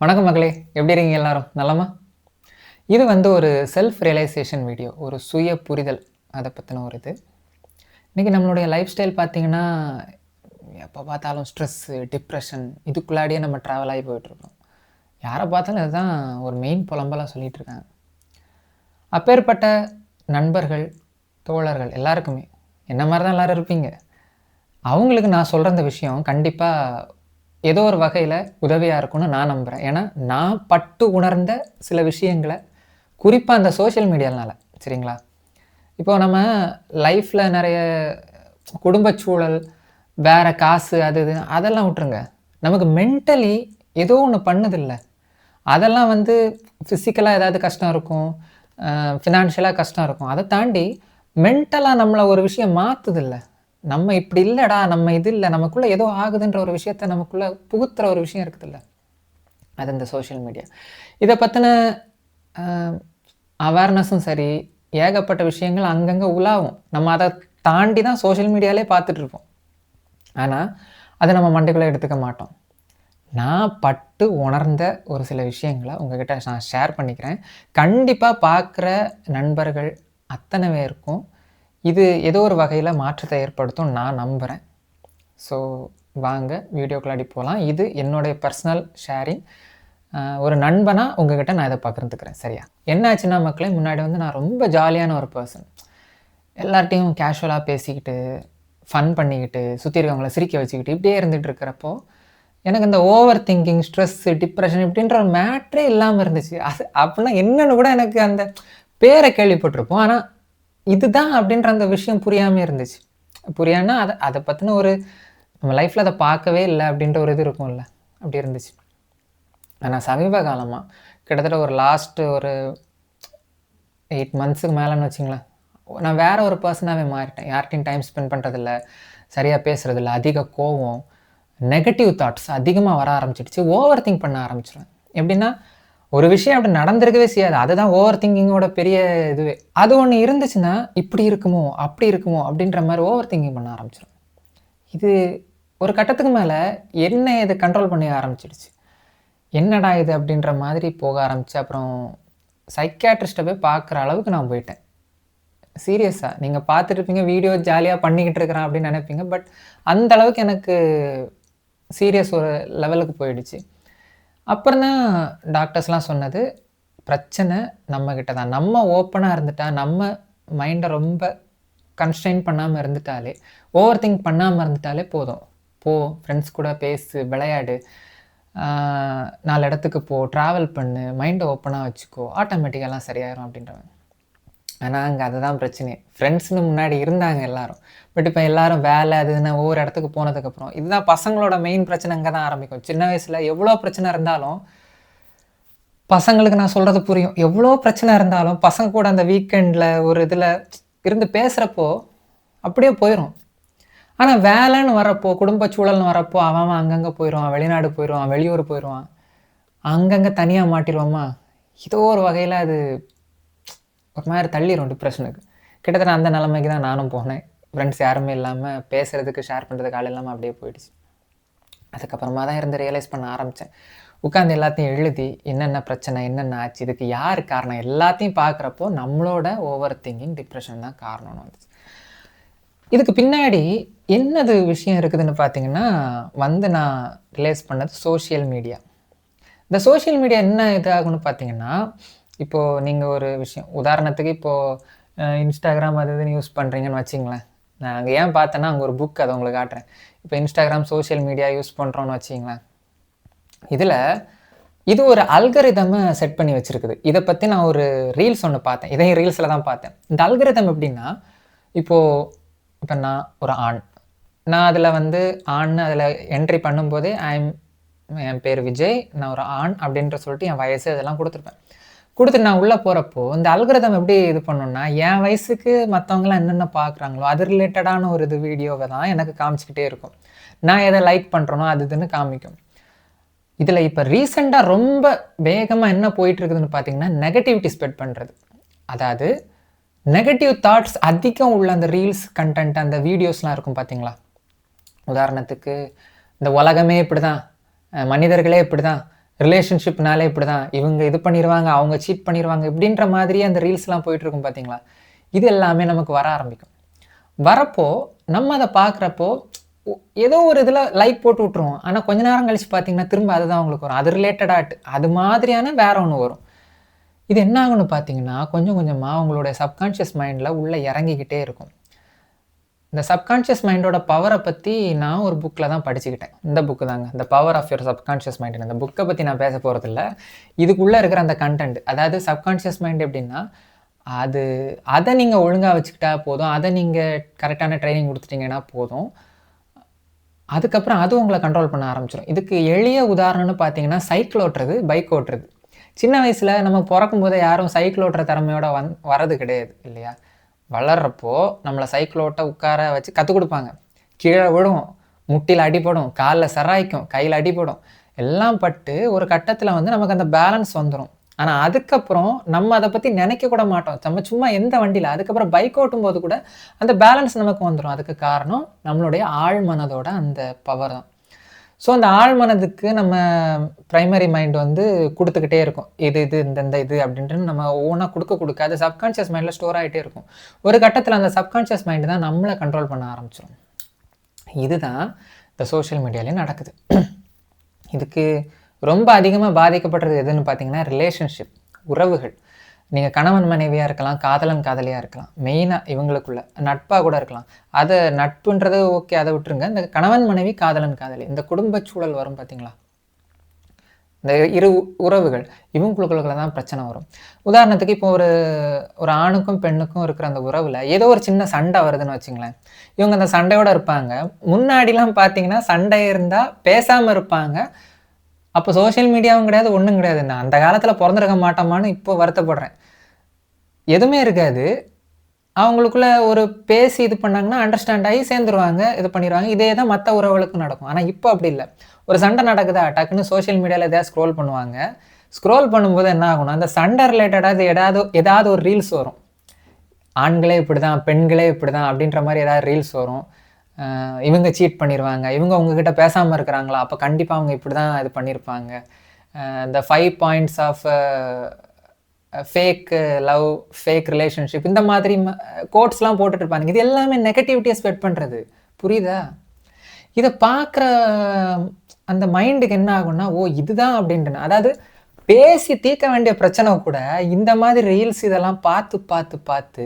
வணக்கம் மகளே எப்படி இருக்கீங்க எல்லாரும்? நலமா? இது வந்து ஒரு செல்ஃப் ரியலைசேஷன் வீடியோ ஒரு சுய புரிதல் அதை பற்றின ஒரு இது. இன்றைக்கி நம்மளுடைய லைஃப் ஸ்டைல் பார்த்தீங்கன்னா எப்போ பார்த்தாலும் ஸ்ட்ரெஸ்ஸு டிப்ரெஷன் இதுக்குள்ளாடியே நம்ம ட்ராவல் ஆகி போயிட்டுருக்கோம் யாரை பார்த்தாலும் இதுதான் ஒரு மெயின் புலம்பலாக சொல்லிகிட்டு இருக்காங்க. அப்பேற்பட்ட நண்பர்கள் தோழர்கள் எல்லாருக்குமே என்ன மாதிரி தான் எல்லோரும் இருப்பீங்க? அவங்களுக்கு நான் சொல்கிற இந்த விஷயம் கண்டிப்பாக ஏதோ ஒரு வகையில் உதவியாக இருக்கும்னு நான் நம்புகிறேன் ஏன்னா நான் பட்டு உணர்ந்த சில விஷயங்களை குறிப்பாக அந்த சோஷியல் மீடியானால சரிங்களா? இப்போ நம்ம லைஃப்பில் நிறைய குடும்ப சூழல் வேறு காசு அது இது அதெல்லாம் விட்டுருங்க. நமக்கு மென்டலி ஏதோ ஒன்று பண்ணதில்லை. அதெல்லாம் வந்து ஃபிசிக்கலாக ஏதாவது கஷ்டம் இருக்கும் ஃபினான்ஷியலாக கஷ்டம் இருக்கும். அதை தாண்டி மென்டலாக நம்மளை ஒரு விஷயம் மாற்றுதில்லை நம்ம இப்படி இல்லைடா நம்ம இது இல்லை நமக்குள்ளே ஏதோ ஆகுதுன்ற ஒரு விஷயத்த நமக்குள்ளே புகுத்துற ஒரு விஷயம் இருக்குதுல்ல. அது இந்த சோஷியல் மீடியா இதை பற்றின அவேர்னஸும் சரி ஏகப்பட்ட விஷயங்கள் அங்கங்கே உலாவும். நம்ம அதை தாண்டி தான் சோஷியல் மீடியாலே பார்த்துட்ருப்போம் ஆனால் அதை நம்ம மண்டைக்குள்ளே எடுத்துக்க மாட்டோம். நான் பட்டு உணர்ந்த ஒரு சில விஷயங்களை உங்ககிட்ட நான் ஷேர் பண்ணிக்கிறேன். கண்டிப்பாக பார்க்குற நண்பர்கள் அத்தனை பேருக்கும் இது ஏதோ ஒரு வகையில் மாற்றத்தை ஏற்படுத்தும் நான் நம்புகிறேன் ஸோ வாங்க வீடியோக்குள்ளாடி போகலாம் இது என்னுடைய பர்சனல் ஷேரிங் ஒரு நண்பனாக உங்ககிட்ட நான் இதை பகிர்ந்துக்கிறேன் சரியா? என்னாச்சுன்னா மக்களே முன்னாடி வந்து நான் ரொம்ப ஜாலியான ஒரு பர்சன் எல்லார்ட்டையும் கேஷுவலாக பேசிக்கிட்டு ஃபன் பண்ணிக்கிட்டு சுற்றி இருக்கவங்கள சிரிக்க வச்சுக்கிட்டு இப்படியே இருந்துகிட்டு இருக்கிறப்போ எனக்கு இந்த ஓவர் திங்கிங் ஸ்ட்ரெஸ்ஸு டிப்ரெஷன் இப்படின்ற ஒரு மேட்ரே இல்லாமல் இருந்துச்சு. அது அப்படின்னா என்னென்னு கூட எனக்கு அந்த பேரை கேள்விப்பட்டிருப்போம். ஆனால் இதுதான் அப்படின்ற அந்த விஷயம் புரியாமல் இருந்துச்சு. புரியாமல் அதை அதை பற்றின ஒரு நம்ம லைஃப்பில் அதை பார்க்கவே இல்லை அப்படின்ற ஒரு இது இருக்கும்ல. அப்படி இருந்துச்சு. ஆனால் சமீப காலமாக கிட்டத்தட்ட ஒரு லாஸ்ட்டு ஒரு எயிட் மந்த்ஸுக்கு மேலேன்னு வச்சிங்களேன். நான் வேறு ஒரு பர்சனாகவே மாறிட்டேன். யார்கிட்டையும் டைம் ஸ்பெண்ட் பண்ணுறதில்ல சரியாக பேசுகிறதில்ல அதிக கோவம் நெகட்டிவ் தாட்ஸ் அதிகமாக வர ஆரம்பிச்சிடுச்சு. ஓவர் திங்க் பண்ண ஆரம்பிச்சிடுவேன் எப்படின்னா ஒரு விஷயம் அப்படி நடந்திருக்கவே செய்யாது. அதுதான் ஓவர் திங்கிங்கோட பெரிய இதுவே. அது ஒன்று இருந்துச்சுன்னா இப்படி இருக்குமோ அப்படி இருக்குமோ அப்படின்ற மாதிரி ஓவர் திங்கிங் பண்ண ஆரம்பிச்சிடும் இது ஒரு கட்டத்துக்கு மேலே என்ன இதை கண்ட்ரோல் பண்ணி ஆரம்பிச்சிடுச்சு? என்னடா இது அப்படின்ற மாதிரி போக ஆரம்பிச்சு அப்புறம் சைக்காட்ரிஸ்ட்டை போய் பார்க்குற அளவுக்கு நான் போயிட்டேன். சீரியஸாக நீங்கள் பார்த்துட்ருப்பீங்க வீடியோ ஜாலியாக பண்ணிக்கிட்டு இருக்கிறேன் அப்படின்னு நினைப்பீங்க பட் அந்த அளவுக்கு எனக்கு சீரியஸ் ஒரு லெவலுக்கு போயிடுச்சு. அப்புறம் தான் டாக்டர்ஸ்லாம் சொன்னது பிரச்சனை நம்மக்கிட்ட தான். நம்ம ஓப்பனாக இருந்துட்டா நம்ம மைண்டை ரொம்ப கன்ஸ்டைன் பண்ணாமல் இருந்துட்டாலே ஓவர் திங்க் பண்ணாமல் இருந்துட்டாலே போதும். போ ஃப்ரெண்ட்ஸ் கூட பேசு விளையாடு. நாலு இடத்துக்கு போ ட்ராவல் பண்ணு மைண்டை ஓப்பனாக வச்சுக்கோ. ஆட்டோமேட்டிக்கெல்லாம் சரியாயிரும் அப்படின்றவன் ஆனால் அங்கே அதுதான் பிரச்சனை. ஃப்ரெண்ட்ஸ்னு முன்னாடி இருந்தாங்க எல்லாரும். பட் இப்போ எல்லாரும் வேலை அதுன்னு ஒவ்வொரு இடத்துக்கு போனதுக்கப்புறம் இதுதான் பசங்களோட மெயின் பிரச்சனை அங்கே தான் ஆரம்பிக்கும். சின்ன வயசில் எவ்வளோ பிரச்சனை இருந்தாலும் பசங்களுக்கு நான் சொல்கிறது புரியும். எவ்வளோ பிரச்சனை இருந்தாலும் பசங்க கூட அந்த வீக்கெண்டில் ஒரு இதில் இருந்து பேசுகிறப்போ அப்படியே போயிடும் ஆனால் வேலைன்னு வரப்போ குடும்ப சூழல்னு வரப்போ அவன் அங்கங்கே போயிடுவான் வெளிநாடு போயிடுவான் வெளியூர் போயிடுவான் அங்கங்கே தனியாக மாட்டிடுவோமா ஏதோ ஒரு வகையில் அது ஒரு மாதிரி தள்ளிடும் டிப்ரெஷனுக்கு கிட்டத்தட்ட அந்த நிலைமைக்கு தான் நானும் போனேன். ஃப்ரெண்ட்ஸ் யாருமே இல்லாமல் பேசுகிறதுக்கு ஷேர் பண்ணுறதுக்கு ஆள் இல்லாமல் அப்படியே போயிடுச்சு. அதுக்கப்புறமா தான் இருந்து ரியலைஸ் பண்ண ஆரம்பித்தேன் உட்காந்து எல்லாத்தையும் எழுதி என்னென்ன பிரச்சனை என்னென்ன ஆச்சு இதுக்கு யார் காரணம் எல்லாத்தையும் பார்க்குறப்போ நம்மளோட ஓவர் திங்கிங் டிப்ரெஷன் தான் காரணம்னு வந்துச்சு. இதுக்கு பின்னாடி என்னது விஷயம் இருக்குதுன்னு பார்த்தீங்கன்னா வந்து நான் ரிலேஸ் பண்ணது சோஷியல் மீடியா இந்த சோஷியல் மீடியா என்ன இதாகும்னு பார்த்தீங்கன்னா இப்போது நீங்கள் ஒரு விஷயம் உதாரணத்துக்கு இப்போது இன்ஸ்டாகிராம் அது இதுன்னு யூஸ் பண்ணுறீங்கன்னு வச்சிங்களேன். நான் அங்கே ஏன் பார்த்தேன்னா அங்கே ஒரு புக் அதை உங்களுக்கு காட்டுறேன். இப்போ இன்ஸ்டாகிராம் சோஷியல் மீடியா யூஸ் பண்ணுறோன்னு வச்சிங்களேன். இதில் இது ஒரு அல்கரிதமை செட் பண்ணி வச்சுருக்குது. இதை பற்றி நான் ஒரு ரீல்ஸ் ஒன்று பார்த்தேன். இதையும் ரீல்ஸில் தான் பார்த்தேன். இந்த அல்கரிதம் எப்படின்னா இப்போது இப்போ நான் ஒரு ஆண். நான் அதில் வந்து ஆண் அதில் என்ட்ரி பண்ணும்போதே ஐம் என் பேர் விஜய் நான் ஒரு ஆண் அப்படின்ற சொல்லிட்டு என் வயசு இதெல்லாம் கொடுத்துருப்பேன். கொடுத்துட்டு நான் உள்ளே போகிறப்போ இந்த அல்கிரதம் எப்படி இது பண்ணணும்னா என் வயசுக்கு மற்றவங்களாம் என்னென்ன பார்க்குறாங்களோ அது ரிலேட்டடான ஒரு இது வீடியோவை தான் எனக்கு காமிச்சிக்கிட்டே இருக்கும். நான் எதை லைக் பண்ணுறனோ அது இதுன்னு காமிக்கும். இதில் இப்போ ரீசெண்டாக ரொம்ப வேகமாக என்ன போயிட்டுருக்குதுன்னு பார்த்தீங்கன்னா நெகட்டிவிட்டி ஸ்ப்ரெட் பண்ணுறது அதாவது நெகட்டிவ் தாட்ஸ் அதிகம் உள்ள அந்த ரீல்ஸ் கண்டென்ட் அந்த வீடியோஸ்லாம் இருக்கும் பார்த்தீங்களா? உதாரணத்துக்கு இந்த உலகமே இப்படி தான் மனிதர்களே இப்படி தான் ரிலேஷன்ஷிப்னாலே இப்படி தான் இவங்க இது பண்ணிடுவாங்க அவங்க சீட் பண்ணிடுவாங்க இப்படின்ற மாதிரியே அந்த ரீல்ஸ்லாம் போயிட்டுருக்கும் பார்த்தீங்களா இது எல்லாமே நமக்கு வர ஆரம்பிக்கும். வரப்போ நம்ம அதை பார்க்குறப்போ ஏதோ ஒரு இதில் லைக் போட்டு விட்ருவோம் ஆனால் கொஞ்ச நேரம் கழிச்சு பார்த்தீங்கன்னா திரும்ப அதுதான் உங்களுக்கு வரும். அது ரிலேட்டடாக அது மாதிரியான வேற ஒன்று வரும். இது என்ன ஆகும்னு பார்த்தீங்கன்னா கொஞ்சம் கொஞ்சமாக உங்களுடைய சப்கான்ஷியஸ் மைண்டில் உள்ளே இறங்கிக்கிட்டே இருக்கும். இந்த சப்கான்ஷியஸ் மைண்டோட பவரை பற்றி நான் ஒரு புக்கில் தான் படிச்சுக்கிட்டேன். இந்த புக்கு தாங்க. இந்த power of your subconscious mind இந்த புக்கை பற்றி நான் பேச போகிறதில்ல இதுக்குள்ளே இருக்கிற அந்த கண்டென்ட் அதாவது சப்கான்ஷியஸ் மைண்ட் எப்படின்னா அது அதை நீங்கள் ஒழுங்காக வச்சுக்கிட்டா போதும். அதை நீங்கள் கரெக்டான ட்ரைனிங் கொடுத்துட்டிங்கன்னா போதும். அதுக்கப்புறம் அது உங்களை கண்ட்ரோல் பண்ண ஆரம்பிச்சிடும் இதுக்கு எளிய உதாரணம்னு பார்த்தீங்கன்னா சைக்கிள் ஓட்டுறது பைக் ஓட்டுறது. சின்ன வயசில் நம்ம பிறக்கும் போதே யாரும் சைக்கிள் ஓட்டுற திறமையோட வந் வரது கிடையாது இல்லையா? வளர்றப்போ நம்மளை சைக்கிள் ஓட்ட உட்கார வச்சு கற்றுக் கொடுப்பாங்க. கீழே விடும் முட்டியில் அடிபடும் காலில் சராய்க்கும் கையில் அடிபடும் எல்லாம் பட்டு ஒரு கட்டத்தில் வந்து நமக்கு அந்த பேலன்ஸ் வந்துடும் ஆனால் அதுக்கப்புறம் நம்ம அதை பற்றி நினைக்க கூட மாட்டோம். நம்ம சும்மா எந்த வண்டியில் அதுக்கப்புறம் பைக் ஓட்டும் போது கூட அந்த பேலன்ஸ் நமக்கு வந்துடும் அதுக்கு காரணம் நம்மளுடைய ஆழ்மனதோட அந்த பவர் தான். ஸோ அந்த ஆழ் மனதுக்கு நம்ம ப்ரைமரி மைண்ட் வந்து கொடுத்துக்கிட்டே இருக்கும். இது இது இந்த இந்த இது அப்படின்ட்டு நம்ம ஒவ்வொன்றா கொடுக்க கொடுக்க அது சப்கான்ஷியஸ் மைண்டில் ஸ்டோர் ஆகிட்டே இருக்கும். ஒரு கட்டத்தில் அந்த சப்கான்ஷியஸ் மைண்டு தான் நம்மளை கண்ட்ரோல் பண்ண ஆரம்பிச்சிடும் இதுதான் இந்த சோஷியல் மீடியாலேயும் நடக்குது. இதுக்கு ரொம்ப அதிகமாக பாதிக்கப்படுறது எதுன்னு பார்த்தீங்கன்னா ரிலேஷன்ஷிப் உறவுகள். நீங்கள் கணவன் மனைவியாக இருக்கலாம் காதலன் காதலியாக இருக்கலாம் மெயினாக இவங்களுக்குள்ள நட்பாக கூட இருக்கலாம். அதை நட்புன்றது ஓகே அதை விட்டுருங்க. இந்த கணவன் மனைவி காதலன் காதலி இந்த குடும்ப சூழல் வரும் பார்த்தீங்களா இந்த இரு உறவுகள் இவங்களுக்குள்ள தான் பிரச்சனை வரும். உதாரணத்துக்கு இப்போ ஒரு ஒரு ஆணுக்கும் பெண்ணுக்கும் இருக்கிற அந்த உறவில் ஏதோ ஒரு சின்ன சண்டை வருதுன்னு வச்சுங்களேன். இவங்க அந்த சண்டையோட இருப்பாங்க. முன்னாடிலாம் பார்த்தீங்கன்னா சண்டை இருந்தால் பேசாமல் இருப்பாங்க. அப்போ சோஷியல் மீடியாவும் கிடையாது ஒன்றும் கிடையாது. நான் அந்த காலத்தில் பிறந்திருக்க மாட்டோமான்னு இப்போ வருத்தப்படுறேன். எதுவுமே இருக்காது. அவங்களுக்குள்ள ஒரு பேசி இது பண்ணாங்கன்னா அண்டர்ஸ்டாண்ட் ஆகி சேர்ந்துருவாங்க இது பண்ணிடுவாங்க இதே தான் மற்ற உறவுகளுக்கும் நடக்கும். ஆனால் இப்போ அப்படி இல்லை. ஒரு சண்டை நடக்குதா? டக்குன்னு சோஷியல் மீடியாவில் எதாவது ஸ்க்ரோல் பண்ணுவாங்க. ஸ்க்ரோல் பண்ணும்போது என்ன ஆகும்னா அந்த சண்டை ரிலேட்டடாக ஏதாவது ஏதாவது ஒரு ரீல்ஸ் வரும். ஆண்களே இப்படி தான் பெண்களே இப்படி தான் அப்படின்ற மாதிரி ஏதாவது ரீல்ஸ் வரும். இவங்க சீட் பண்ணிடுவாங்க இவங்க உங்ககிட்ட பேசாமல் இருக்கிறாங்களா? அப்போ கண்டிப்பாக அவங்க இப்படி தான் இது பண்ணியிருப்பாங்க இந்த five points of fake love fake relationship இந்த மாதிரி கோட்ஸ்லாம் போட்டுட்டு இருப்பாங்க இது எல்லாமே நெகட்டிவிட்டியை ஸ்ப்ரெட் பண்ணுறது புரியுதா? இதை பார்க்குற அந்த மைண்டுக்கு என்ன ஆகும்னா ஓ இதுதான் அப்படின்ட்டு அதாவது பேசி தீர்க்க வேண்டிய பிரச்சனை கூட இந்த மாதிரி ரீல்ஸ் இதெல்லாம் பார்த்து பார்த்து பார்த்து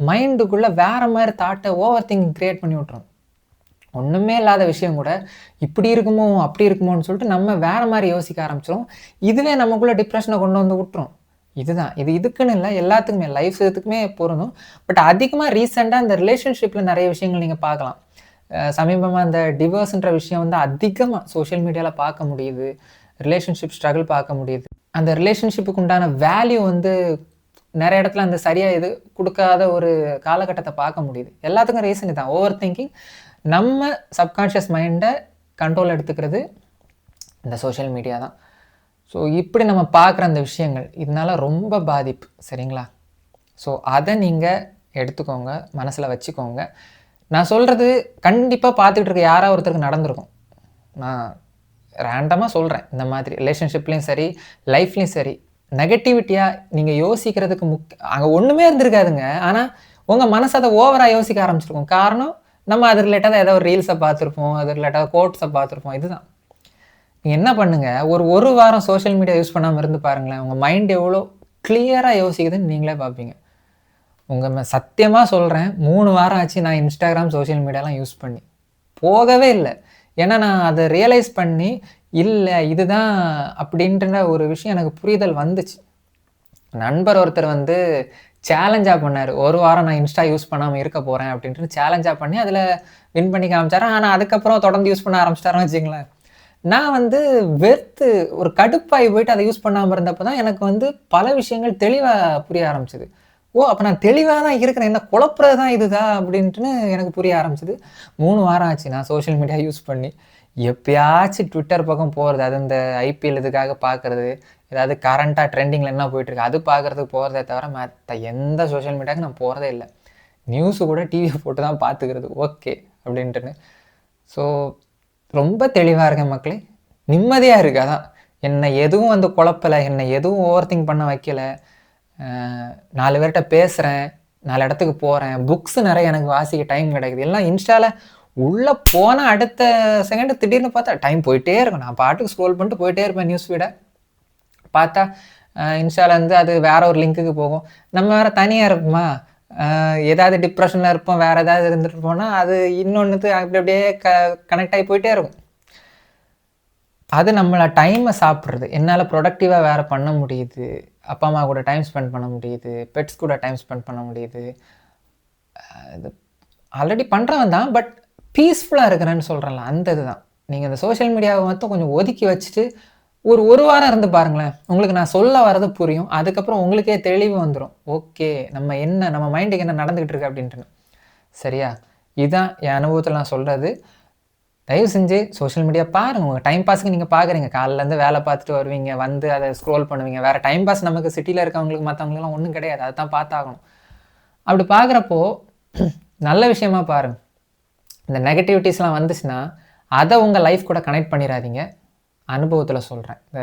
மைண்டுக்குள்ளே வேறு மாதிரி தாட்டை ஓவர் திங்கிங் க்ரியேட் பண்ணி விட்ரும் ஒன்றுமே இல்லாத விஷயம் கூட இப்படி இருக்குமோ அப்படி இருக்குமோன்னு சொல்லிட்டு நம்ம வேற மாதிரி யோசிக்க ஆரம்பிச்சிடும் இதுவே நமக்குள்ளே டிப்ரெஷனை கொண்டு வந்து விட்டுரும். இதுதான். இது இதுக்குன்னு இல்லை எல்லாத்துக்குமே லைஃப் இதுக்குமே பொருந்தும். பட் அதிகமாக ரீசெண்டாக இந்த ரிலேஷன்ஷிப்பில் நிறைய விஷயங்கள் நீங்கள் பார்க்கலாம். சமீபமாக அந்த டிவோர்ஸ்ன்ற விஷயம் வந்து அதிகமாக சோஷியல் மீடியாவில் பார்க்க முடியுது. ரிலேஷன்ஷிப் ஸ்ட்ரகிள் பார்க்க முடியுது. அந்த ரிலேஷன்ஷிப்புக்கு உண்டான வேல்யூ வந்து நிறைய இடத்துல அந்த சரியாக இது கொடுக்காத ஒரு காலகட்டத்தை பார்க்க முடியுது. எல்லாத்துக்கும் ரீசன் தான் ஓவர் திங்கிங் நம்ம சப்கான்ஷியஸ் மைண்டை கண்ட்ரோல் எடுத்துக்கிறது இந்த சோஷியல் மீடியா தான். ஸோ இப்படி நம்ம பார்க்குற அந்த விஷயங்கள் இதனால் ரொம்ப பாதிப்பு சரிங்களா? ஸோ அதை நீங்கள் எடுத்துக்கோங்க மனசில் வச்சுக்கோங்க. நான் சொல்கிறது கண்டிப்பாக பார்த்துட்டு இருக்க யாராவது ஒருத்தருக்கு நடந்திருக்கும். நான் ரேண்டமாக சொல்கிறேன் இந்த மாதிரி ரிலேஷன்ஷிப்லேயும் சரி லைஃப்லேயும் சரி. நெகட்டிவிட்டியாக நீங்கள் யோசிக்கிறதுக்கு முக் அங்கே ஒன்றுமே இருந்திருக்காதுங்க. ஆனால் உங்கள் மனசு அதை ஓவராக யோசிக்க ஆரம்பிச்சிருக்கும். காரணம் நம்ம அது ரிலேட்டாக ஏதோ ஒரு ரீல்ஸை பார்த்துருப்போம் அது ரிலேட்டாக கோட்ஸை பார்த்துருப்போம் இதுதான். என்ன பண்ணுங்கள் ஒரு ஒரு வாரம் சோஷியல் மீடியா யூஸ் பண்ணாமல் இருந்து பாருங்களேன். உங்கள் மைண்ட் எவ்வளோ கிளியராக யோசிக்குதுன்னு நீங்களே பார்ப்பீங்க உங்கள் சத்தியமாக சொல்கிறேன் மூணு வாரம் ஆச்சு நான் இன்ஸ்டாகிராம் சோஷியல் மீடியாலாம் யூஸ் பண்ணி. போகவே இல்லை. ஏன்னா நான் அதை ரியலைஸ் பண்ணி இல்லை இதுதான் அப்படின்ற ஒரு விஷயம் எனக்கு புரிதல் வந்துச்சு. நண்பர் ஒருத்தர் வந்து சேலஞ்சாக பண்ணார். ஒரு வாரம் நான் இன்ஸ்டா யூஸ் பண்ணாமல் இருக்க போகிறேன் அப்படின்ட்டு சேலஞ்சாக பண்ணி அதில் வின் பண்ணி காமிச்சாரு. ஆனால் அதுக்கப்புறம் தொடர்ந்து யூஸ் பண்ண ஆரம்பிச்சிட்டாருன்னு வச்சிங்களேன் நான் வந்து வெறுத்து ஒரு கடுப்பாகி போயிட்டு அதை யூஸ் பண்ணாமல் இருந்தப்போ தான் எனக்கு வந்து பல விஷயங்கள் தெளிவாக புரிய ஆரம்பிச்சிது. ஓ அப்போ நான் தெளிவாக தான் இருக்கிறேன். என்ன குழப்புறது தான் இதுதான் அப்படின்ட்டுன்னு எனக்கு புரிய ஆரம்பிச்சிது. மூணு வாரம் ஆச்சு நான் சோஷியல் மீடியா யூஸ் பண்ணி. எப்பயாச்சும் ட்விட்டர் பக்கம் போகிறது அது இந்த ஐபிஎல் இதுக்காக பார்க்குறது ஏதாவது கரண்ட்டாக ட்ரெண்டிங்கில் என்ன போயிட்டுருக்கு அது பார்க்குறதுக்கு போகிறதே தவிர மற்ற எந்த சோஷியல் மீடியாவுக்கு நான் போகிறதே இல்லை. நியூஸு கூட டிவியை போட்டு தான் பார்த்துக்கிறது ஓகே அப்படின்ட்டுன்னு. ஸோ ரொம்ப தெளிவாக இருக்கேன் மக்களே. நிம்மதியாக இருக்குது அதான். என்னை எதுவும் வந்து குழப்பலை என்னை எதுவும் ஓவர் திங்க் பண்ண வைக்கல. நாலு பேர்கிட்ட பேசுகிறேன் நாலு இடத்துக்கு போகிறேன் புக்ஸ் நிறைய எனக்கு வாசிக்க டைம் கிடைக்குது. எல்லாம் இன்ஸ்டாவில் உள்ளே போனால் அடுத்த செகண்டு திடீர்னு பார்த்தா டைம் போயிட்டே இருக்கும். நான் பாட்டுக்கு ஸ்க்ரோல் பண்ணிட்டு போயிட்டே இருப்பேன் நியூஸ் ஃபீடை பார்த்தா இன்ஸ்டாலேருந்து அது வேற ஒரு லிங்க்குக்கு போகும். நம்ம வேறு தனியாக இருக்குமா? ஏதாவது டிப்ரெஷனில் இருப்போம் வேறு ஏதாவது இருந்துட்டு போனால் அது இன்னொன்றுத்து அப்படி அப்படியே க கனெக்ட் ஆகி போயிட்டே இருக்கும். அது நம்மளை டைமை சாப்பிட்றது. என்னால் ப்ரொடக்டிவாக வேறு பண்ண முடியுது. அப்பா அம்மா கூட டைம் ஸ்பெண்ட் பண்ண முடியுது. பெட்ஸ் கூட டைம் ஸ்பெண்ட் பண்ண முடியுது. இது ஆல்ரெடி பண்ணுறவன் தான் பட் பீஸ்ஃபுல்லாக இருக்கிறேன்னு சொல்கிறேன்ல அந்த இதுதான். நீங்கள் இந்த சோஷியல் மீடியாவை மட்டும் கொஞ்சம் ஒதுக்கி வச்சுட்டு ஒரு ஒரு வாரம் இருந்து பாருங்களேன். உங்களுக்கு நான் சொல்ல வர்றது புரியும். அதுக்கப்புறம் உங்களுக்கே தெளிவு வந்துடும் ஓகே நம்ம என்ன நம்ம மைண்டுக்கு என்ன நடந்துக்கிட்டு இருக்கு அப்படின்ட்டு சரியா? இதுதான் என் அனுபவத்தில் நான் சொல்கிறது தயவு செஞ்சு சோஷியல் மீடியா பாருங்கள் உங்கள் டைம் பாஸ்க்கு நீங்கள் பார்க்குறீங்க காலையிலேருந்து வேலை பார்த்துட்டு வருவீங்க. வந்து அதை ஸ்க்ரோல் பண்ணுவீங்க. வேறு டைம் பாஸ் நமக்கு சிட்டியில் இருக்கவங்களுக்கு மற்றவங்களுக்குலாம் ஒன்றும் கிடையாது. அதை தான் பார்த்தாகணும். அப்படி பார்க்குறப்போ நல்ல விஷயமா பாருங்க. இந்த நெகட்டிவிட்டிஸ்லாம் வந்துச்சுன்னா அதை உங்கள் லைஃப் கூட கனெக்ட் பண்ணிடாதீங்க. அனுபவத்தில் சொல்கிறேன் இந்த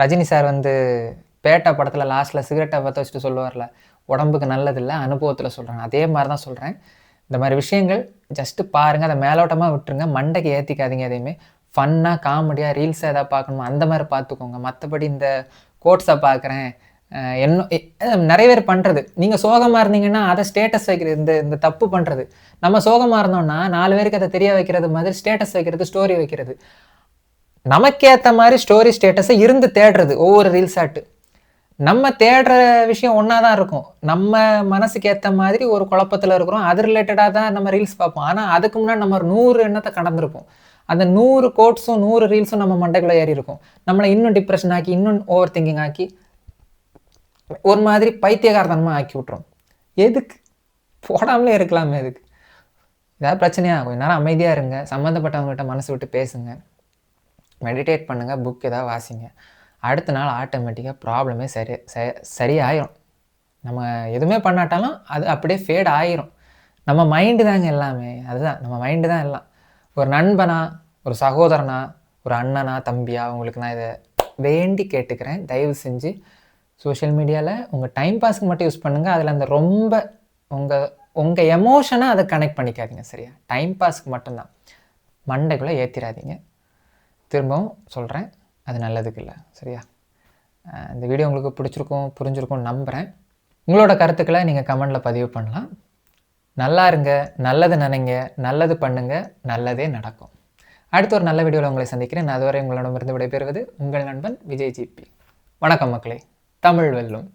ரஜினி சார் வந்து பேட்டா படத்தில் லாஸ்ட்டில் சிகரெட்டை பற்ற வச்சுட்டு சொல்லுவார்ல உடம்புக்கு நல்லதில்லை அனுபவத்தில் சொல்கிறேன் அதே மாதிரி தான் சொல்கிறேன் இந்த மாதிரி விஷயங்கள் ஜஸ்ட்டு பாருங்கள் அதை மேலோட்டமாக விட்டுருங்க மண்டைக்கு ஏற்றிக்காதீங்க எதையுமே. ஃபன்னாக காமெடியாக ரீல்ஸை எதாவது பார்க்கணுமோ அந்த மாதிரி பார்த்துக்கோங்க. மற்றபடி இந்த கோட்ஸை பார்க்குறேன். என்ன நிறைய பேர் பண்ணுறது நீங்கள் சோகமாக இருந்தீங்கன்னா அதை ஸ்டேட்டஸ் வைக்கிறது இந்த இந்த தப்பு பண்ணுறது நம்ம சோகமாக இருந்தோம்னா நாலு பேருக்கு அதை தெரிய வைக்கிறது மாதிரி ஸ்டேட்டஸ் வைக்கிறது ஸ்டோரி வைக்கிறது. நமக்கேற்ற மாதிரி ஸ்டோரி ஸ்டேட்டஸை இருந்து தேடுறது ஒவ்வொரு ரீல்ஸ் ஆட்டு. நம்ம தேடுற விஷயம் ஒன்றா தான் இருக்கும். நம்ம மனசுக்கு ஏற்ற மாதிரி ஒரு குழப்பத்தில் இருக்கிறோம். அது ரிலேட்டடாக தான் நம்ம ரீல்ஸ் பார்ப்போம். ஆனால் அதுக்கு முன்னாடி நம்ம ஒரு நூறு எண்ணத்தை கடந்திருப்போம். அந்த நூறு கோட்ஸும் நூறு ரீல்ஸும் நம்ம மண்டைக்குள்ளே ஏறி இருக்கும். நம்மளை இன்னும் டிப்ரெஷன் ஆக்கி இன்னும் ஓவர் திங்கிங் ஆக்கி ஒரு மாதிரி பைத்தியகாரத்தனமாக ஆக்கி விட்ரும் எதுக்கு? போடாமலே இருக்கலாமே எதுக்கு? ஏதாவது பிரச்சனையாக கொஞ்ச நேரம் அமைதியாக இருங்க. சம்மந்தப்பட்டவங்ககிட்ட மனசு விட்டு பேசுங்க. மெடிடேட் பண்ணுங்கள் புக் ஏதாவது வாசிங்க. அடுத்த நாள் ஆட்டோமேட்டிக்காக ப்ராப்ளமே சரி ச- சரியாயிரும். நம்ம எதுவுமே பண்ணாட்டாலும் அது அப்படியே ஃபேட் ஆயிரும். நம்ம மைண்டு தாங்க எல்லாமே. அதுதான் நம்ம மைண்டு தான் எல்லாம். ஒரு நண்பனா ஒரு சகோதரனா ஒரு அண்ணனா தம்பியா உங்களுக்கு நான் இதை வேண்டி கேட்டுக்கிறேன். தயவு செஞ்சு சோஷியல் மீடியாவில் உங்கள் டைம் பாஸ்க்கு மட்டும் யூஸ் பண்ணுங்கள் அதில் அந்த ரொம்ப உங்கள் உங்கள் எமோஷனாக அதை கனெக்ட் பண்ணிக்காதீங்க சரியா? டைம் பாஸ்க்கு மட்டும்தான். மண்டைக்குள்ளே ஏற்றிடாதீங்க திரும்பவும் சொல்கிறேன் அது நல்லதுக்கு இல்லை. சரியா? இந்த வீடியோ உங்களுக்கு பிடிச்சிருக்கும் புரிஞ்சிருக்கும்னு நம்புகிறேன் உங்களோட கருத்துக்களை நீங்கள் கமெண்டில் பதிவு பண்ணலாம். நல்லா இருங்க நல்லது நினைங்க நல்லது பண்ணுங்க நல்லதே நடக்கும். அடுத்த ஒரு நல்ல வீடியோவில் உங்களை சந்திக்கிறேன். நான் அதுவரை உங்களிடமிருந்து விடைபெறுவது உங்கள் நண்பன் விஜய் ஜிபி வணக்கம் மக்களே. தமிழ் வெல்லும்.